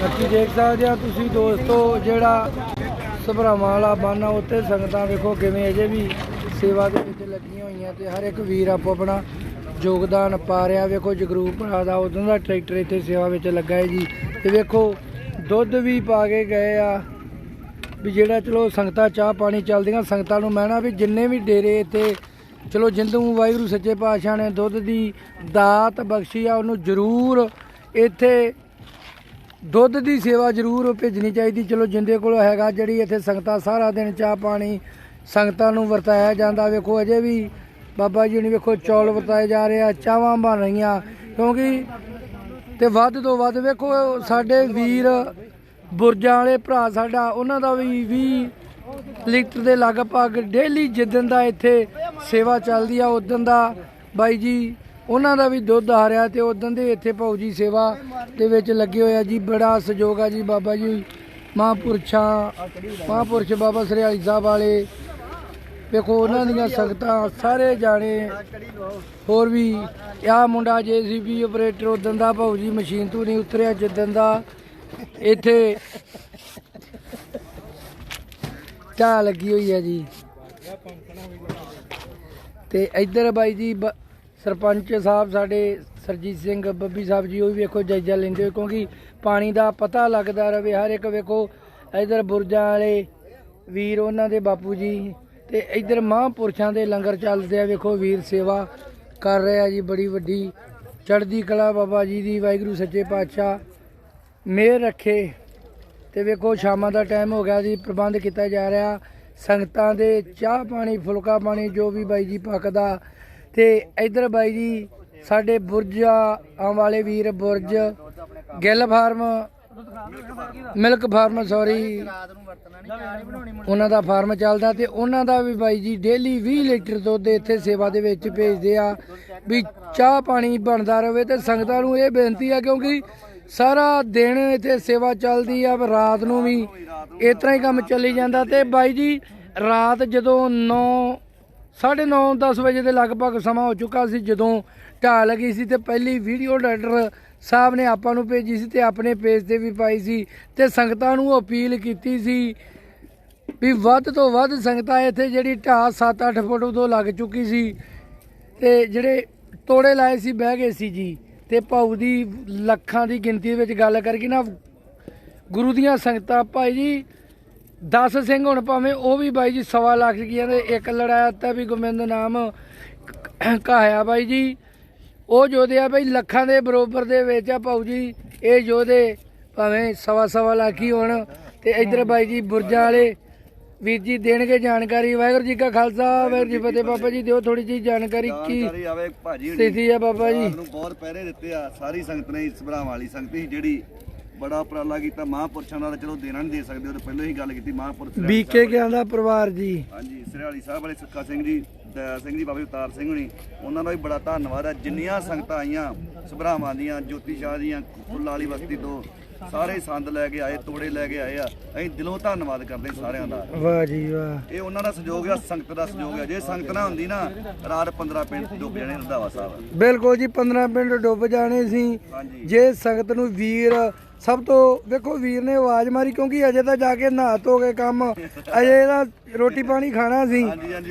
ਬਾਕੀ ਦੇਖ ਸਕਦੇ ਆ ਤੁਸੀਂ ਦੋਸਤੋ, ਜਿਹੜਾ ਸਭਰਾਵਾਂ ਵਾਲਾ ਬਾਨਾ ਉੱਤੇ ਸੰਗਤਾਂ ਵੇਖੋ ਕਿਵੇਂ ਅਜੇ ਵੀ ਸੇਵਾ ਦੇ ਵਿੱਚ ਲੱਗੀਆਂ ਹੋਈਆਂ ਤੇ ਹਰ ਇੱਕ ਵੀਰ ਆਪੋ ਆਪਣਾ ਯੋਗਦਾਨ ਪਾ ਰਿਹਾ। ਵੇਖੋ ਜਗਰੂਪ ਭਰਾ ਦਾ, ਉਦੋਂ ਦਾ ਟਰੈਕਟਰ ਇੱਥੇ ਸੇਵਾ ਵਿੱਚ ਲੱਗਾ ਹੈ ਜੀ। ਤੇ ਵੇਖੋ, ਦੁੱਧ ਵੀ ਪਾ ਕੇ ਗਏ ਆ। ਵੀ ਜਿਹੜਾ ਚਲੋ ਸੰਗਤਾਂ ਚਾਹ ਪਾਣੀ ਚੱਲਦੀਆਂ, ਸੰਗਤਾਂ ਨੂੰ ਮੈਂ ਨਾ ਵੀ ਜਿੰਨੇ ਵੀ ਡੇਰੇ ਇੱਥੇ, ਚਲੋ ਜਿੰਦੂ ਵਾਹਿਗੁਰੂ ਸੱਚੇ ਪਾਤਸ਼ਾਹ ਨੇ ਦੁੱਧ ਦੀ ਦਾਤ ਬਖਸ਼ੀ ਆ, ਉਹਨੂੰ ਜ਼ਰੂਰ ਇੱਥੇ ਦੁੱਧ ਦੀ ਸੇਵਾ ਜ਼ਰੂਰ ਭੇਜਣੀ ਚਾਹੀਦੀ। ਚਲੋ ਜਿੰਦੇ ਕੋਲ ਹੈਗਾ ਜਿਹੜੀ ਇੱਥੇ ਸੰਗਤਾਂ ਸਾਰਾ ਦਿਨ ਚਾਹ ਪਾਣੀ ਸੰਗਤਾਂ ਨੂੰ ਵਰਤਾਇਆ ਜਾਂਦਾ। ਵੇਖੋ ਅਜੇ ਵੀ ਬਾਬਾ ਜੀ ਨੂੰ ਵੇਖੋ ਚੌਲ ਵਰਤਾਏ ਜਾ ਰਹੇ ਆ ਚਾਹਾਂ ਬਣ ਰਹੀਆਂ। ਕਿਉਂਕਿ ਤੇ ਵੱਧ ਤੋਂ ਵੱਧ ਵੇਖੋ ਸਾਡੇ ਵੀਰ, ਬੁਰਜਾਂ ਵਾਲੇ ਭਰਾ ਸਾਡਾ, ਉਹਨਾਂ ਦਾ ਵੀ 20 ਲੀਟਰ ਦੇ ਲਗਭਗ ਡੇਲੀ ਜਿੱਦਣ ਦਾ ਇੱਥੇ ਸੇਵਾ ਚੱਲਦੀ ਆ ਉਦੋਂ ਦਾ ਬਾਈ ਜੀ ਉਹਨਾਂ ਦਾ ਵੀ ਦੁੱਧ ਆ ਰਿਹਾ ਤੇ ਉਦੋਂ ਦੇ ਇੱਥੇ ਭਾਊ ਸੇਵਾ ਦੇ ਵਿੱਚ ਲੱਗੇ ਹੋਇਆ ਜੀ। ਬੜਾ ਸਹਿਯੋਗ ਆ ਜੀ ਬਾਬਾ ਜੀ। ਮਹਾਂਪੁਰਸ਼ਾਂ, ਮਹਾਂਪੁਰਸ਼ ਬਾਬਾ ਸਰਿਆਲੀ ਸਾਹਿਬ ਵਾਲੇ। ਵੇਖੋ ਉਹਨਾਂ ਦੀਆਂ ਸੰਗਤਾਂ ਸਾਰੇ ਜਾਣੇ। ਹੋਰ ਵੀ ਆ ਮੁੰਡਾ ਜੀਸੀਬੀ ਆਪਰੇਟਰ ਉਦੋਂ ਦਾ ਭਾਊ ਜੀ ਮਸ਼ੀਨ ਤੋਂ ਨਹੀਂ ਉਤਰਿਆ, ਜਿੱਦਣ ਦਾ ਇੱਥੇ ਚਾਹ ਲੱਗੀ ਹੋਈ ਹੈ ਜੀ। ਤੇ ਇੱਧਰ ਬਾਈ ਜੀ ਬ- ਸਰਪੰਚ ਸਾਹਿਬ ਸਾਡੇ ਸਰਜੀਤ ਸਿੰਘ ਬੱਬੀ ਸਾਹਿਬ ਜੀ, ਉਹ ਵੀ ਵੇਖੋ ਜਾਇਜ਼ਾ ਲੈਂਦੇ ਹੋਏ, ਕਿਉਂਕਿ ਪਾਣੀ ਦਾ ਪਤਾ ਲੱਗਦਾ ਰਵੇ, ਹਰ ਇੱਕ ਵੇਖੋ, ਇੱਧਰ ਬੁਰਜਾਂ ਵਾਲੇ ਵੀਰ ਉਹਨਾਂ ਦੇ ਬਾਪੂ ਜੀ ਤੇ ਇੱਧਰ ਮਹਾਂਪੁਰਸ਼ਾਂ ਦੇ ਲੰਗਰ ਚੱਲਦੇ ਆ, ਵੇਖੋ ਵੀਰ ਸੇਵਾ ਕਰ ਰਿਹਾ ਜੀ, ਬੜੀ ਵੱਡੀ, ਚੜ੍ਹਦੀ ਕਲਾ ਬਾਬਾ ਜੀ ਦੀ, ਵਾਹਿਗੁਰੂ ਸੱਚੇ ਪਾਤਸ਼ਾਹ, ਮਿਹਰ ਰੱਖੇ ਤੇ ਵੇਖੋ ਸ਼ਾਮਾਂ ਦਾ ਟਾਈਮ ਹੋ ਗਿਆ ਜੀ, ਪ੍ਰਬੰਧ ਕੀਤਾ ਜਾ ਰਿਹਾ, ਸੰਗਤਾਂ ਦੇ ਚਾਹ ਪਾਣੀ, ਫੁਲਕਾ ਪਾਣੀ, ਜੋ ਵੀ ਬਾਈ ਜੀ ਪੱਕਦਾ ਤੇ ਇੱਧਰ ਬਾਈ ਜੀ, ਸਾਡੇ ਬੁਰਜਾਂ ਵਾਲੇ ਵੀਰ Burj, Gill farm, milk farm sorry ਉਹਨਾਂ ਦਾ ਫਾਰਮ ਚੱਲਦਾ ਤੇ ਉਹਨਾਂ ਦਾ ਵੀ ਬਾਈ ਜੀ ਡੇਲੀ 20 ਲੀਟਰ ਦੁੱਧ ਇੱਥੇ ਸੇਵਾ ਦੇ ਵਿੱਚ ਭੇਜਦੇ ਆ। ਵੀ ਚਾਹ ਪਾਣੀ ਬਣਦਾ ਰਹੇ ਤੇ ਸੰਗਤਾਂ ਨੂੰ ਇਹ ਬੇਨਤੀ ਆ ਕਿਉਂਕਿ ਸਾਰਾ ਦਿਨ ਇੱਥੇ ਸੇਵਾ ਚੱਲਦੀ ਆ ਰਾਤ ਨੂੰ ਵੀ ਇਸ ਤਰ੍ਹਾਂ ਹੀ ਕੰਮ ਚੱਲੀ ਜਾਂਦਾ ਤੇ ਬਾਈ ਜੀ, ਰਾਤ ਜਦੋਂ 9 9:30 10 ਵਜੇ ਦੇ ਲਗਭਗ ਸਮਾਂ ਹੋ ਚੁੱਕਾ ਸੀ, ਜਦੋਂ ਢਾਹ ਲੱਗੀ ਸੀ ਤੇ ਪਹਿਲੀ ਵੀਡੀਓ ਡਾਇਰੈਕਟਰ ਸਾਹਿਬ ਨੇ ਆਪਾਂ ਨੂੰ ਭੇਜੀ ਸੀ ਤੇ ਆਪਣੇ ਪੇਜ ਤੇ ਵੀ ਪਾਈ ਸੀ ਤੇ ਸੰਗਤਾਂ ਨੂੰ ਅਪੀਲ ਕੀਤੀ ਸੀ ਵੀ ਵੱਧ ਤੋਂ ਵੱਧ ਸੰਗਤਾਂ ਇੱਥੇ ਜਿਹੜੀ ਢਾਹ 7-8 ਫੁੱਟ ਤੋਂ ਲੱਗ ਚੁੱਕੀ ਸੀ ਤੇ ਜਿਹੜੇ ਤੋੜੇ ਲਾਏ ਸੀ, ਬਹਿ ਗਏ ਸੀ ਜੀ। ਤੇ ਭਾਊ ਦੀ ਲੱਖਾਂ ਦੀ ਗਿਣਤੀ ਵਿੱਚ ਗੱਲ ਕਰਕੇ ਨਾ ਗੁਰੂ ਦੀਆਂ ਸੰਗਤਾਂ, ਭਾਈ ਜੀ 10 ਸਿੰਘ ਹੁਣ ਭਾਵੇਂ ਉਹ ਵੀ ਬਾਈ ਜੀ ਸਵਾ ਲੱਖ ਰੁਪਈਆ ਦੇ ਇੱਕ ਲੜਾਇਆ ਤਾਂ ਵੀ ਗੋਬਿੰਦ ਨਾਮ ਕਹਾਇਆ ਬਾਈ ਜੀ। ਉਹ ਯੋਧੇ ਆ ਬਾਈ ਲੱਖਾਂ ਦੇ ਬਰੋਬਰ ਦੇ ਵਿੱਚ ਆ ਭਾਊ ਜੀ। ਇਹ ਯੋਧੇ ਭਾਵੇਂ ਸਵਾ ਸਵਾ ਲੱਖ ਹੀ ਹੋਣ। ਤੇ ਇਧਰ ਬਾਈ ਜੀ ਬੁਰਜਾਂ ਵਾਲੇ ਵੀਰ ਜੀ ਦੇਣਗੇ ਜਾਣਕਾਰੀ। ਵਾਹਿਗੁਰੂ ਜੀ ਕਾ ਖਾਲਸਾ ਵਾਹਿਗੁਰੂ ਜੀ ਫਤਿਹ। ਬਾਬਾ ਜੀ ਦਿਓ ਥੋੜੀ ਜੀ ਜਾਣਕਾਰੀ ਕੀ। ਸਥਿਤੀ ਆ ਬਾਬਾ ਜੀ। ਨੂੰ ਬਹੁਤ ਪਹਿਰੇ ਦਿੱਤੇ ਆ ਸਾਰੀ ਸੰਗਤ ਨੇ ਇਸ ਭਰਾਵਾਂ ਵਾਲੀ ਸੰਗਤ ਜਿਹੜੀ ਬੜਾ ਉਪਰਾਲਾ ਕੀਤਾ ਮਹਾਂਪੁਰਸ਼ਾਂ ਦਾ ਚਲੋ ਦੇਣਾ ਨਹੀਂ ਦੇ ਸਕਦੇ ਉਹ ਤਾਂ ਪਹਿਲਾਂ ਹੀ ਗੱਲ ਕੀਤੀ ਮਹਾਂਪੁਰਸ਼ ਬੀਕੇ ਕਿਆਂ ਦਾ ਪਰਿਵਾਰ ਜੀ। ਹਾਂਜੀ ਸਰਿਆਲੀ ਸਾਹਿਬ ਵਾਲੇ ਸੁੱਖਾ ਸਿੰਘ ਜੀ ਦਇਆ ਸਿੰਘ ਜੀ ਬਾਬੇ ਉਤਾਰ ਸਿੰਘ ਹੁਣੀ ਉਹਨਾਂ ਦਾ ਵੀ ਬੜਾ ਧੰਨਵਾਦ ਹੈ। ਜਿੰਨੀਆਂ ਸੰਗਤਾਂ ਆਈਆਂ ਸਭਰਾਵਾਂ ਦੀਆਂ ਜੋਤੀ ਸ਼ਾਹ ਦੀਆਂ ਫੁੱਲਾਂ ਵਾਲੀ ਬਸਤੀ ਤੋਂ ਸਾਰੇ ਸੰਦ ਲੈ ਕੇ ਆਏ ਤੋੜੇ ਲੈ ਕੇ ਆਏ ਆ। ਅਸੀਂ ਦਿਲੋਂ ਧੰਨਵਾਦ ਕਰਦੇ ਸਾਰਿਆਂ ਦਾ। ਵਾਹ ਜੀ ਵਾਹ। ਇਹ ਉਹਨਾਂ ਦਾ ਸਹਿਯੋਗ ਆ ਸੰਗਤ ਦਾ ਸਹਿਯੋਗ ਆ। ਜੇ ਸੰਗਤ ਨਾ ਹੁੰਦੀ ਨਾ ਰਾਤ 15 ਪਿੰਡ ਡੁੱਬ ਜਾਣੇ ਰੰਧਾਵਾ ਸਾਹਿਬ। ਬਿਲਕੁਲ ਜੀ 15 ਪਿੰਡ ਡੁੱਬ ਜਾਣੇ ਸੀ। ਜੇ ਸੰਗਤ ਨੂੰ ਵੀਰ ਸਭ ਤੋਂ ਵੇਖੋ ਵੀਰ ਨੇ ਆਵਾਜ਼ ਮਾਰੀ ਕਿਉਂਕਿ ਅਜੇ ਤਾਂ ਜਾ ਕੇ ਨਹਾ ਧੋ ਕੇ ਕੰਮ ਅਜੇ ਤਾਂ ਰੋਟੀ ਪਾਣੀ ਖਾਣਾ ਸੀ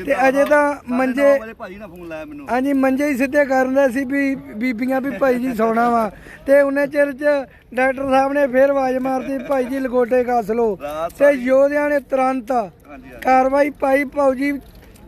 ਤੇ ਅਜੇ ਤਾਂ ਮੰਜੇ ਨੌ ਵਜੇ ਭਾਜੀ ਨੇ ਫੋਨ ਲਾਇਆ ਮੈਨੂੰ। ਹਾਂਜੀ ਮੰਜੇ ਹੀ ਸਿੱਧੇ ਕਰਨ ਸੀ ਵੀ ਬੀਬੀਆਂ ਵੀ ਭਾਈ ਜੀ ਸੌਣਾ ਵਾ। ਤੇ ਉਹਨੇ ਚਿਰ ਚ ਡਾਕਟਰ ਸਾਹਿਬ ਨੇ ਫੇਰ ਆਵਾਜ਼ ਮਾਰਤੀ ਭਾਈ ਜੀ ਲਗੋਟੇ ਕੱਸ ਲੋ ਤੇ ਯੋਧਿਆਂ ਨੇ ਤੁਰੰਤ ਕਾਰਵਾਈ ਪਾਈ ਭਾਊ ਜੀ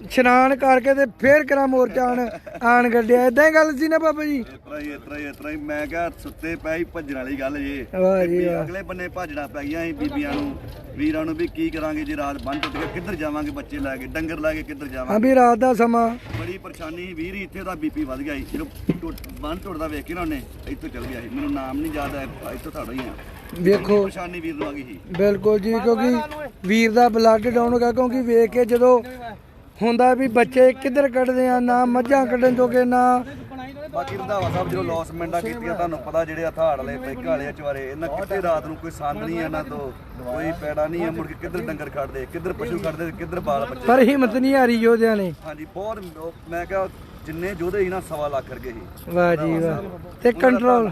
ਇਸ਼ਨਾਨ ਕਰਕੇ ਤੇ ਫੇਰ ਕਰਾ ਮੋਰਚਾ ਆਣ ਆਣ ਗੱਡਿਆ। ਇਦਾਂ ਹੀ ਗੱਲ ਸੀ ਨਾ ਬਾਬਾ ਜੀ? ਇਸ ਤਰ੍ਹਾਂ ਹੀ ਇਸ ਤਰ੍ਹਾਂ ਹੀ ਇਸ ਤਰ੍ਹਾਂ ਹੀ। ਮੈਂ ਕਿਹਾ ਸੁੱਤੇ ਪਏ ਹੀ ਭੱਜਣ ਵਾਲੀ ਗੱਲ ਜੇ। ਵਾਹ ਜੀ ਵੀ ਵਾਹ। ਅਗਲੇ ਬੰਨੇ ਭੱਜਣਾ ਪੈ ਗਿਆ ਸੀ ਬੀਬੀਆਂ ਨੂੰ। ਵੀਰਾਂ ਨੂੰ ਵੀ ਕੀ ਕਰਾਂਗੇ ਜੇ ਰਾਤ ਬੰਨ ਟੁੱਟ ਕੇ ਕਿੱਧਰ ਜਾਵਾਂਗੇ ਬੱਚੇ ਲੈ ਕੇ? ਡੰਗਰ ਲੈ ਕੇ ਕਿੱਧਰ ਹਾਂ ਜਾਵਾਂਗੇ ਵੀ ਰਾਤ ਦਾ ਸਮਾਂ। ਬੜੀ ਪਰੇਸ਼ਾਨੀ ਸੀ। ਵੀਰ ਇੱਥੇ ਦਾ ਬੀਪੀ ਵੱਧ ਗਿਆ ਸੀ। ਜਦੋਂ ਟੁੱਟ- ਬੰਨ ਟੁੱਟਦਾ ਵੇਖ ਕੇ ਨਾ ਉਹਨੇ ਇੱਥੋਂ ਚੱਲ ਗਿਆ ਸੀ। ਮੈਨੂੰ ਨਾਮ ਨਹੀਂ ਯਾਦ ਆਇਆ ਇੱਥੋਂ ਤੁਹਾਡਾ ਹੀ ਆ। ਵੇਖੋ। ਪਰੇਸ਼ਾਨੀ ਵੀਰ ਨੂੰ ਆ ਗਈ ਸੀ। ਬਿਲਕੁਲ ਜੀ ਕਿਉਂਕਿ ਵੀਰ ਦਾ ਬਲੱਡ ਡਾਊਨ ਹੋ ਗਿਆ ਕਿਉਂਕਿ ਵੇਖ ਕੇ ਜਦੋਂ ਹੁੰਦਾ ਵੀ ਬੱਚੇ ਕਿੱਧਰ ਕੱਢਦੇ ਆ ਨਾ ਮੱਝਾਂ ਕੱਢਣ ਜੋਗੇ ਨਾ ਬਾਕੀ ਰੰਧਾਵਾ ਸਾਹਿਬ ਜਦੋਂ ਲੌਸਮੈਂਟਾਂ ਕੀਤੀਆਂ ਤੁਹਾਨੂੰ ਪਤਾ ਜਿਹੜੇ ਹਥਾੜ ਵਾਲੇ ਪੈਕਾ ਵਾਲੇ ਚਵਾਰੇ ਇਹਨਾਂ ਕਿਤੇ ਰਾਤ ਨੂੰ ਕੋਈ ਸੰਦ ਨਹੀਂ ਇਹਨਾਂ ਤੋਂ ਕੋਈ ਪੈੜਾ ਨਹੀਂ ਹੈ ਮੁੜ ਕੇ ਕਿੱਧਰ ਡੰਗਰ ਖੜਦੇ ਕਿੱਧਰ ਪਸ਼ੂ ਖੜਦੇ ਕਿੱਧਰ ਬਾਲ ਬੱਚੇ ਪਰ ਹਿੰਮਤ ਨਹੀਂ ਹਾਰੀ ਯੋਧਿਆਂ ਨੇ। ਹਾਂਜੀ ਬਹੁਤ ਮੈਂ ਕਿਹਾ ਜਿੰਨੇ ਜੋਧੇ ਸੀ ਨਾ ਸਵਾ ਲੱਖ ਰੁਪਏ ਸੀ। ਵਾਹ ਜੀ ਵਾਹ। ਤੇ ਕੰਟਰੋਲ।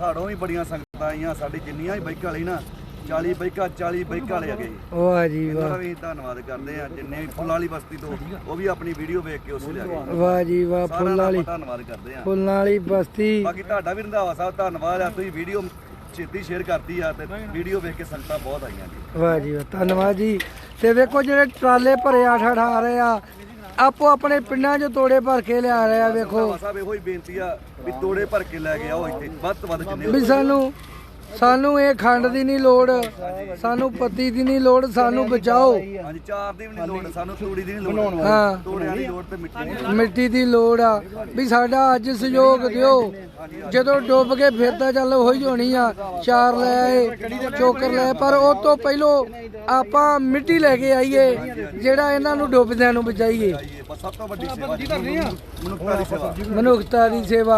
ਹਾੜੋਂ ਵੀ ਬੜੀਆਂ ਸੰਗਤਾਂ ਆਈਆਂ ਸਾਡੀ ਜਿੰਨੀਆਂ ਵੀ ਬਾਈਕਾਂ ਵਾਲੀ ਨਾ 40 ਬਾਈਕਾਂ 40 ਬਾਈਕਾਂ ਹੈਗੇ। ਜੀ ਵਾਹ ਜੀ ਇਹਨਾਂ ਦਾ ਵਾਹ। ਵੀ ਧੰਨਵਾਦ ਕਰਦੇ ਆ ਜਿੰਨੇ ਵੀ ਫੁੱਲ ਵਾਲੀ ਬਸਤੀ ਤੋਂ ਉਹ ਵੀ ਆਪਣੀ ਵੀਡੀਓ ਵੇਖ ਕੇ ਉਸੇ ਲੈ ਗਏ। ਵਾਹ ਜੀ ਵਾਹ ਫੁੱਲ ਵਾਲੀ ਧੰਨਵਾਦ ਕਰਦੇ ਆ ਫੁੱਲਾਂ ਵਾਲੀ ਬਸਤੀ। ਬਾਕੀ ਤੁਹਾਡਾ ਵੀ ਰੰਧਾਵਾ ਸਾਹਿਬ ਧੰਨਵਾਦ ਆ ਤੁਸੀਂ ਵੀਡੀਓ ਛੇਤੀ ਸ਼ੇਅਰ ਕਰਤੀ ਆ ਤੇ ਵੀਡੀਓ ਵੇਖ ਕੇ ਸੰਗਤਾਂ ਬਹੁਤ ਆਈਆਂ ਜੀ ਵਾਹ ਜੀ ਵਾਹ ਧੰਨਵਾਦ ਜੀ। ਤੇ ਵੇਖੋ ਜਿਹੜੇ ਟਰਾਲੇ ਭਰੇ ਆ ਠਾ ਠਾ ਰਹੇ ਆ ਆਪੋ ਆਪਣੇ ਪਿੰਡਾਂ 'ਚ ਤੋੜੇ ਭਰ ਕੇ ਲਿਆ ਰਹੇ ਆ ਵੇਖੋ। ਸਾਹਿਬ ਇਹੋ ਹੀ ਬੇਨਤੀ ਆ ਵੀ ਤੋੜੇ ਭਰ ਕੇ ਲੈ ਕੇ ਆਓ ਇੱਥੇ ਵੱਧ ਤੋਂ ਵੱਧ ਜਿੰਨੇ ਵੀ ਸਾਨੂੰ ਸਾਨੂੰ ਇਹ ਖੰਡ ਦੀ ਨਹੀਂ ਲੋੜ ਸਾਨੂੰ ਪੱਤੀ ਦੀ ਨਹੀਂ ਲੋੜ ਸਾਨੂੰ ਬਚਾਓ। ਹਾਂਜੀ ਚਾਰ ਦੀ ਵੀ ਨਹੀਂ ਲੋੜ ਸਾਨੂੰ ਤੂੜੀ ਦੀ ਨਹੀਂ ਲੋੜ। ਹਾਂ। ਤੋੜਿਆਂ ਦੀ ਲੋੜ ਤੇ ਮਿੱਟੀ ਦੀ ਮਿੱਟੀ ਦੀ ਲੋੜ ਆ। ਵੀ ਸਾਡਾ ਅੱਜ ਸਹਿਯੋਗ ਦਿਓ। ਜਦੋਂ ਡੁੱਬ ਕੇ ਫਿਰ ਤਾਂ ਚੱਲ ਹੋਈ ਹੋਣੀ ਆ। ਚਾਰ ਲੈ ਆਏ ਚੋਕਰ ਲੈ ਪਰ ਉਹ ਤੋਂ ਪਹਿਲੋਂ ਆਪਾਂ ਮਿੱਟੀ ਲੈ ਕੇ ਆਈਏ ਜਿਹੜਾ ਇਹਨਾਂ ਨੂੰ ਡੁੱਬਦਿਆਂ ਨੂੰ ਬਚਾਈਏ। ਆਈਏ ਬਸ ਸਭ ਤੋਂ ਵੱਡੀ ਸੇਵਾ ਜੀ ਮਨੁੱਖਤਾ ਦੀ ਸੇਵਾ।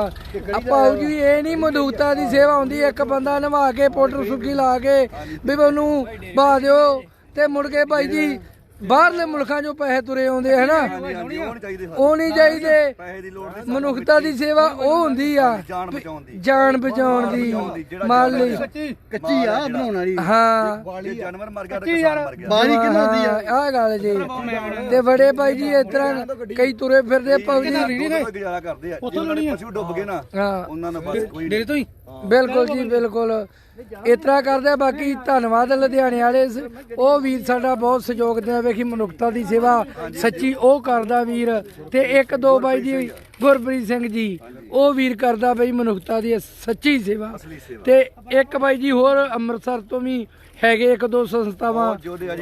ਆਪਾਂ ਜੀ ਇਹ ਨਹੀਂ ਮਨੁੱਖਤਾ ਦੀ ਸੇਵਾ ਹੁੰਦੀ ਇੱਕ ਬੰਦਾ ਨਵਾ ਕੇ ਪਾਊਡਰ ਸੁੱਕੀ ਲਾ ਕੇ ਵੀ ਉਹਨੂੰ ਬਾ ਦਿਓ ਤੇ ਮੁੜ ਕੇ ਭਾਈ ਜੀ ਬਾਹਰਲੇ ਮੁਲਕਾਂ 'ਚੋਂ ਪੈਸੇ ਤੁਰੇ ਆਉਂਦੇ ਹਨਾ? ਹਾਂਜੀ ਹਾਂਜੀ ਉਹ ਨਹੀਂ ਚਾਹੀਦੇ ਮਨੁੱਖਤਾ ਦੀ ਸੇਵਾ ਉਹ ਹੁੰਦੀ ਆ। ਜਾਨ ਬਚਾਉਣ ਦੀ। ਜਾਨ ਬਚਾਉਣ ਦੀ ਮੰਨ ਲਈ। ਕੱਚੀ ਆ ਬਣਾਉਣ ਵਾਲੀ। ਹਾਂ। ਜਾਨਵਰ ਮਰ ਗਿਆ ਤਾਂ ਕਿਸਾਨ ਮਰ ਗਿਆ। ਬਾਰੀ ਕਿੰਨਾ ਦੀ ਆ? ਆਹ ਗੱਲ ਜੀ। ਤੇ ਬੜੇ ਭਾਈ ਜੀ ਇਸ ਤਰ੍ਹਾਂ ਕਈ ਤੁਰੇ ਫਿਰਦੇ ਭਾਉ ਜੀ। ਉਹਦਾ ਗੁਜ਼ਾਰਾ ਕਰਦੇ ਆ। ਪਸ਼ੂ ਡੁੱਬ ਗਏ ਨਾ ਹਾਂ। ਉਹਨਾਂ ਨੂੰ ਬਸ ਕੋਈ ਡੇਰੇ ਤੋਂ ਹੀ? ਬਿਲਕੁਲ ਜੀ, ਬਿਲਕੁਲ। ਇਸ ਤਰ੍ਹਾਂ ਕਰਦੇ ਆ, ਬਾਕੀ ਧੰਨਵਾਦ ਲੁਧਿਆਣੇ ਵਾਲੇ। ਸ- ਉਹ ਵੀਰ ਸਾਡਾ ਬਹੁਤ ਸਹਿਯੋਗ ਦਿੰਦਾ, ਵੇਖੀ ਮਨੁੱਖਤਾ ਦੀ ਸੇਵਾ ਸੱਚੀ ਉਹ ਕਰਦਾ ਵੀਰ। ਤੇ ਇੱਕ ਦੋ ਬਾਈ ਜੀ, ਗੁਰਪ੍ਰੀਤ ਸਿੰਘ ਜੀ, ਉਹ ਵੀਰ ਕਰਦਾ ਬਈ ਮਨੁੱਖਤਾ ਦੀ ਸੱਚੀ ਸੇਵਾ। ਤੇ ਇੱਕ ਬਾਈ ਜੀ ਹੋਰ ਅੰਮ੍ਰਿਤਸਰ ਤੋਂ ਵੀ ਹੈਗੇ ਇੱਕ ਦੋ ਸੰਸਥਾਵਾਂ।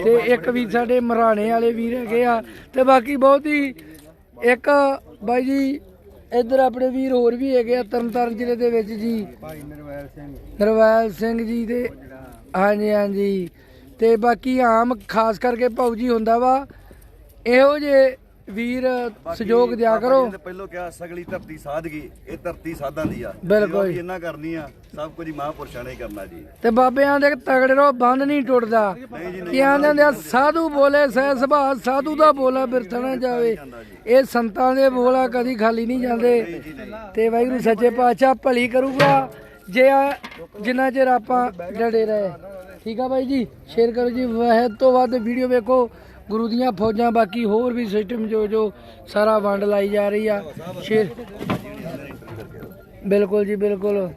ਤੇ ਇੱਕ ਵੀਰ ਸਾਡੇ ਮਰਾਣੇ ਵਾਲੇ ਵੀਰ ਹੈਗੇ ਆ। ਤੇ ਬਾਕੀ ਬਹੁਤ ਹੀ ਇੱਕ ਬਾਈ ਜੀ ਇੱਧਰ ਆਪਣੇ ਵੀਰ ਹੋਰ ਵੀ ਹੈਗੇ ਆ, ਤਰਨਤਾਰਨ ਜ਼ਿਲ੍ਹੇ ਦੇ ਵਿੱਚ ਜੀ। ਨਰਵੈਲ ਸਿੰਘ ਜੀ ਦੇ, ਹਾਂਜੀ ਹਾਂਜੀ। ਤੇ ਬਾਕੀ ਆਮ, ਖਾਸ ਕਰਕੇ ਭਾਊ ਜੀ ਹੁੰਦਾ ਵਾ, ਇਹੋ ਜੇ ਵੀਰ ਸਹਿਯੋਗ ਦਿਆ ਕਰੋ। ਪਹਿਲੋਂ ਕਿਹਾ ਸਗਲੀ ਧਰਤੀ ਸਾਧਗੀ ਇਹ ਧਰਤੀ ਸਾਧਾਂ ਦੀ ਆ। ਬਿਲਕੁਲ। ਇਹਨਾਂ ਕਰਨੀ ਆ ਸਭ ਕੁਝ ਮਹਾਂਪੁਰਸ਼ਾਂ ਨੇ ਕਰਨਾ ਜੀ। ਤੇ ਬਾਬਿਆਂ ਦੇ ਤਗੜੇ ਰੋ ਬੰਦ ਨਹੀਂ ਟੁੱਟਦਾ। ਕੀ ਆਂਦੇ ਆ ਸਾਧੂ ਬੋਲੇ ਸਹਿ ਸੁਭਾ ਸਾਧੂ ਦਾ ਬੋਲਾ ਬਿਰਥ ਨਾ ਜਾਵੇ। ਇਹ ਸੰਤਾਂ ਦੇ ਬੋਲਾ ਕਦੀ ਖਾਲੀ ਨਹੀਂ ਜਾਂਦੇ। ਤੇ ਵਾਹਿਗੁਰੂ ਸੱਚੇ ਪਾਤਸ਼ਾਹ ਭਲੀ ਕਰੂਗਾ। ਜੇ ਆ ਜਿੰਨਾ ਚਿਰ ਆਪਾਂ ਡੜੇ ਰਹੇ। ਠੀਕ ਆ ਬਾਈ ਜੀ? ਸ਼ੇਅਰ ਕਰੋ ਜੀ। ਵੱਧ ਤੋਂ ਵੱਧ ਵੀਡੀਓ ਵੇਖੋ। ਗੁਰੂ ਦੀਆਂ ਫੌਜਾਂ ਬਾਕੀ ਹੋਰ ਵੀ ਸਿਸਟਮ ਜੋ ਜੋ ਸਾਰਾ ਵੰਡ ਲਾਈ ਜਾ ਰਹੀ ਆ। ਬਿਲਕੁਲ ਜੀ ਬਿਲਕੁਲ।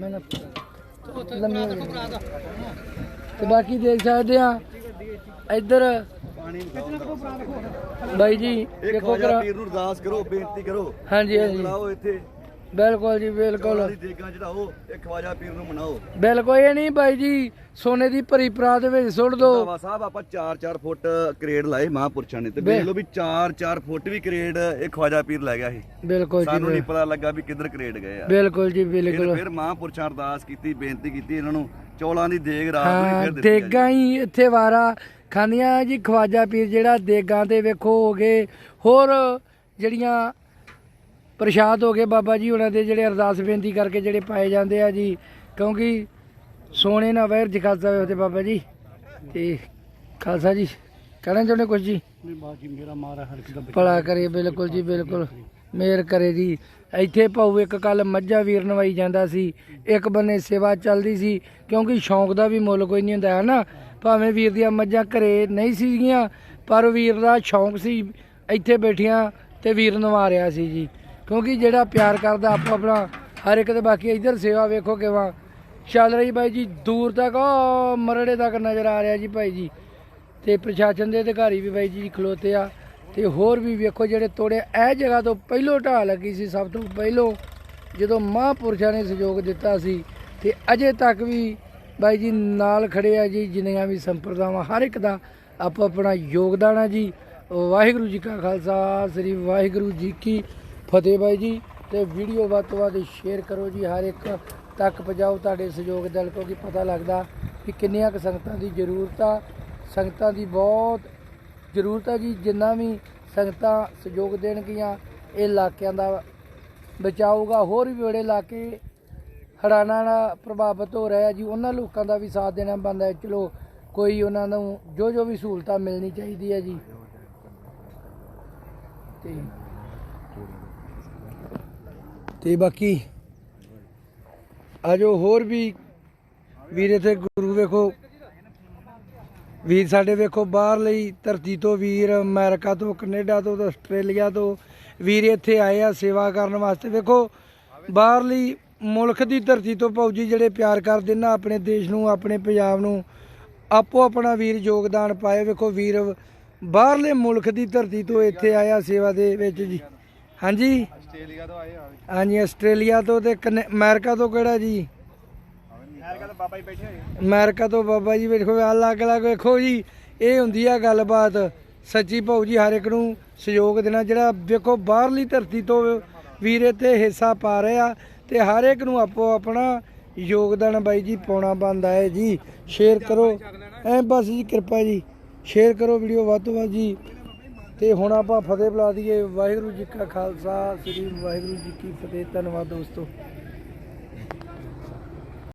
ਮੈਂ ਲੰਮੀ। ਤੇ ਬਾਕੀ ਦੇਖ ਸਕਦੇ ਆ ਇੱਧਰ ਬਾਈ ਜੀ ਦੇਖੋ ਕਰਾ ਪੀਰ ਨੂੰ ਅਰਦਾਸ ਕਰੋ ਬੇਨਤੀ ਕਰੋ। ਹਾਂਜੀ ਹਾਂਜੀ। ਬੁਲਾਓ ਇੱਥੇ। ਬਿਲਕੁਲ ਜੀ ਬਿਲਕੁਲ। ਉਹਨਾਂ ਦੀ ਦੇਗਾਂ ਚੜਾਓ ਇੱਕ ਖਵਾਜਾ ਪੀਰ ਨੂੰ ਮਨਾਓ। ਬਿਲਕੁਲ ਇਹ ਨਹੀਂ ਬਾਈ ਜੀ ਸੋਨੇ ਦੀ ਭਰੀ ਪਰਾਤ ਵਿੱਚ ਸੁੱਟ ਦੋ। ਬਾਬਾ ਸਾਹਿਬ ਆਪਾਂ 4-4 ਫੁੱਟ ਕਰੇਡ ਲਾਏ ਮਹਾਂਪੁਰਸ਼ਾਂ ਨੇ ਤੇ ਵੇਖ ਲਓ ਵੀ 4-4 ਫੁੱਟ ਵੀ ਕਰੇਡ ਇਹ ਖਵਾਜਾ ਪੀਰ ਲੈ ਗਿਆ ਸੀ। ਬਿਲਕੁਲ ਜੀ ਸਾਨੂੰ ਨਹੀਂ ਪਤਾ ਲੱਗਾ ਵੀ ਕਿੱਧਰ ਕਰੇਡ ਗਏ ਆ। ਬਿਲਕੁਲ ਜੀ ਬਿਲਕੁਲ। ਫਿਰ ਮਹਾਂਪੁਰਸ਼ਾਂ ਅਰਦਾਸ ਕੀਤੀ ਬੇਨਤੀ ਕੀਤੀ ਇਹਨਾਂ ਨੂੰ ਚੌਲਾਂ ਦੀ ਦੇਗ ਰਾਤ ਨੂੰ ਫਿਰ ਦਿੱਤੀ। ਦੇਗਾਂ ਹੀ ਇੱਥੇ ਵਾਰਾ ਖਾਂਦੀਆਂ ਜੀ ਖਵਾਜਾ ਪੀਰ ਜਿਹੜਾ ਦੇਗਾਂ ਤੇ ਵੇਖੋ ਹੋ ਗਏ। ਹੋਰ ਜਿਹੜੀਆਂ ਪ੍ਰਸ਼ਾਦ ਹੋ ਗਏ ਬਾਬਾ ਜੀ ਉਹਨਾਂ ਦੇ ਜਿਹੜੇ ਅਰਦਾਸ ਬੇਨਤੀ ਕਰਕੇ ਜਿਹੜੇ ਪਾਏ ਜਾਂਦੇ ਆ ਜੀ। ਕਿਉਂਕਿ ਸੋਨੇ ਨਾਲ ਵੈਰ ਜਖਾਸਾ ਹੋਏ ਤੇ ਬਾਬਾ ਜੀ। ਤੇ ਖਾਲਸਾ ਜੀ ਕਹਿਣਾ ਚਾਹੁੰਦੇ ਕੁਝ ਜੀ? ਭਲਾ ਕਰੇ ਬਿਲਕੁਲ ਜੀ ਬਿਲਕੁਲ। ਮੇਰ ਕਰੇ ਜੀ। ਇੱਥੇ ਭਾਊ ਇੱਕ ਕੱਲ ਮੱਝਾਂ ਵੀਰ ਨਵਾਈ ਜਾਂਦਾ ਸੀ। ਇੱਕ ਬੰਨੇ ਸੇਵਾ ਚੱਲਦੀ ਸੀ। ਕਿਉਂਕਿ ਸ਼ੌਂਕ ਦਾ ਵੀ ਮੁੱਲ ਕੋਈ ਨਹੀਂ ਹੁੰਦਾ ਹੈ ਨਾ ਭਾਵੇਂ ਵੀਰ ਦੀਆਂ ਮੱਝਾਂ ਘਰੇ ਨਹੀਂ ਸੀਗੀਆਂ ਪਰ ਵੀਰ ਦਾ ਸ਼ੌਂਕ ਸੀ। ਇੱਥੇ ਬੈਠੀਆਂ ਤੇ ਵੀਰ ਨਵਾ ਰਿਹਾ ਸੀ ਜੀ। ਕਿਉਂਕਿ ਜਿਹੜਾ ਪਿਆਰ ਕਰਦਾ ਆਪੋ ਆਪਣਾ, ਹਰ ਇੱਕ ਦੇ ਬਾਕੀ ਇੱਧਰ ਸੇਵਾ ਵੇਖੋ ਕਿਵਾਂ। ਚੱਲ ਰਹੀ ਬਾਈ ਜੀ, ਦੂਰ ਤੱਕ ਉਹ ਮਰੜੇ ਤੱਕ ਨਜ਼ਰ ਆ ਰਿਹਾ ਜੀ ਭਾਈ ਜੀ। ਤੇ ਪ੍ਰਸ਼ਾਸਨ ਦੇ ਅਧਿਕਾਰੀ ਵੀ ਬਾਈ ਜੀ ਖਲੋਤੇ ਆ। ਤੇ ਹੋਰ ਵੀ ਵੇਖੋ ਜਿਹੜੇ ਤੋੜੇ, ਇਹ ਜਗ੍ਹਾ ਤੋਂ ਪਹਿਲੋਂ ਢਾਹ ਲੱਗੀ ਸੀ, ਸਭ ਤੋਂ ਪਹਿਲੋਂ ਜਦੋਂ ਮਹਾਂਪੁਰਸ਼ਾਂ ਨੇ ਸਹਿਯੋਗ ਦਿੱਤਾ ਸੀ। ਤੇ ਅਜੇ ਤੱਕ ਵੀ ਬਾਈ ਜੀ ਨਾਲ ਖੜੇ ਆ ਜੀ, ਜਿੰਨੀਆਂ ਵੀ ਸੰਪਰਦਾਵਾਂ, ਹਰ ਇੱਕ ਦਾ ਆਪੋ ਆਪਣਾ ਯੋਗਦਾਨ ਆ ਜੀ। ਵਾਹਿਗੁਰੂ ਜੀ ਕਾ ਖਾਲਸਾ, ਸ੍ਰੀ ਵਾਹਿਗੁਰੂ ਜੀ ਕੀ ਫਤਿਹ ਬਾਈ ਜੀ ਤੇ ਵੀਡੀਓ ਵੱਧ ਤੋਂ ਵੱਧ ਸ਼ੇਅਰ ਕਰੋ ਜੀ, ਹਰ ਇੱਕ ਤੱਕ ਪਹੁੰਚਾਓ ਤੁਹਾਡੇ ਸਹਿਯੋਗ ਦਿਲ ਕਿਉਂਕਿ ਪਤਾ ਲੱਗਦਾ ਕਿ ਕਿੰਨੀਆਂ ਕੁ ਸੰਗਤਾਂ ਦੀ ਜ਼ਰੂਰਤ ਆ। ਸੰਗਤਾਂ ਦੀ ਬਹੁਤ ਜ਼ਰੂਰਤ ਆ ਜੀ, ਜਿੰਨਾ ਵੀ ਸੰਗਤਾਂ ਸਹਿਯੋਗ ਦੇਣਗੀਆਂ, ਇਹ ਇਲਾਕਿਆਂ ਦਾ ਬਚਾਊਗਾ। ਹੋਰ ਵੀ ਬੜੇ ਇਲਾਕੇ ਹੜ੍ਹਾਂ ਨਾਲ ਪ੍ਰਭਾਵਿਤ ਹੋ ਰਿਹਾ ਜੀ, ਉਹਨਾਂ ਲੋਕਾਂ ਦਾ ਵੀ ਸਾਥ ਦੇਣਾ ਬੰਦਾ ਹੈ। ਚਲੋ, ਕੋਈ ਉਹਨਾਂ ਨੂੰ ਜੋ ਜੋ ਵੀ ਸਹੂਲਤਾਂ ਮਿਲਣੀ ਚਾਹੀਦੀ ਹੈ ਜੀ। ਤੇ ਤੇ ਬਾਕੀ ਆਜੋ ਹੋਰ ਵੀ ਵੀਰ ਇੱਥੇ ਗੁਰੂ ਵੇਖੋ। ਵੀਰ ਸਾਡੇ ਵੇਖੋ, ਬਾਹਰ ਲਈ ਧਰਤੀ ਤੋਂ ਵੀਰ, ਅਮਰੀਕਾ ਤੋਂ, ਕੈਨੇਡਾ ਤੋਂ, ਆਸਟ੍ਰੇਲੀਆ ਤੋਂ ਵੀਰ ਇੱਥੇ ਆਏ ਆ ਸੇਵਾ ਕਰਨ ਵਾਸਤੇ। ਵੇਖੋ ਬਾਹਰਲੀ ਮੁਲਕ ਦੀ ਧਰਤੀ ਤੋਂ ਫੌਜੀ ਜਿਹੜੇ ਪਿਆਰ ਕਰਦੇ ਨਾ, ਆਪਣੇ ਦੇਸ਼ ਨੂੰ, ਆਪਣੇ ਪੰਜਾਬ ਨੂੰ, ਆਪੋ ਆਪਣਾ ਵੀਰ ਯੋਗਦਾਨ ਪਾਏ। ਵੇਖੋ ਵੀਰ, ਬਾਹਰਲੇ ਮੁਲਕ ਦੀ ਧਰਤੀ ਤੋਂ ਇੱਥੇ ਆਇਆ ਸੇਵਾ ਦੇ ਵਿੱਚ ਜੀ। ਹਾਂਜੀ? ਆਸਟ੍ਰੇਲੀਆ ਤੋਂ ਆਏ ਆ ਹਾਂਜੀ ਆਸਟ੍ਰੇਲੀਆ ਤੋਂ ਤੇ ਕਨੇ- ਅਮਰੀਕਾ ਤੋਂ ਕਿਹੜਾ ਜੀ? ਅਮਰੀਕਾ ਤੋਂ ਬਾਬਾ ਜੀ ਬੈਠੇ ਹੋਏ ਅਮਰੀਕਾ ਤੋਂ ਬਾਬਾ ਜੀ ਵੇਖੋ ਅਲੱਗ ਅਲੱਗ ਵੇਖੋ ਜੀ ਇਹ ਹੁੰਦੀ ਆ ਗੱਲਬਾਤ। ਸੱਚੀ ਭਾਊ ਜੀ ਹਰ ਇੱਕ ਨੂੰ ਸਹਿਯੋਗ ਦੇਣਾ ਜਿਹੜਾ ਵੇਖੋ ਬਾਹਰਲੀ ਧਰਤੀ ਤੋਂ ਵੀਰੇ ਤੇ ਹਿੱਸਾ ਪਾ ਰਹੇ ਆ ਤੇ ਹਰ ਇੱਕ ਨੂੰ ਆਪੋ ਆਪਣਾ ਯੋਗਦਾਨ ਬਾਈ ਜੀ ਪਾਉਣਾ ਬਣਦਾ ਹੈ ਜੀ। ਸ਼ੇਅਰ ਕਰੋ। ਐ ਬਸ ਜੀ ਕਿਰਪਾ ਜੀ। ਸ਼ੇਅਰ ਕਰੋ ਵੀਡੀਓ ਵੱਧ ਤੋਂ ਵੱਧ ਜੀ। ਤੇ ਹੁਣ ਆਪਾਂ ਫਤਿਹ ਬੁਲਾ ਦਈਏ। ਵਾਹਿਗੁਰੂ ਜੀ ਕਾ ਖਾਲਸਾ, ਸ੍ਰੀ ਵਾਹਿਗੁਰੂ ਜੀ ਕੀ ਫਤਿਹ। ਧੰਨਵਾਦ ਦੋਸਤੋ।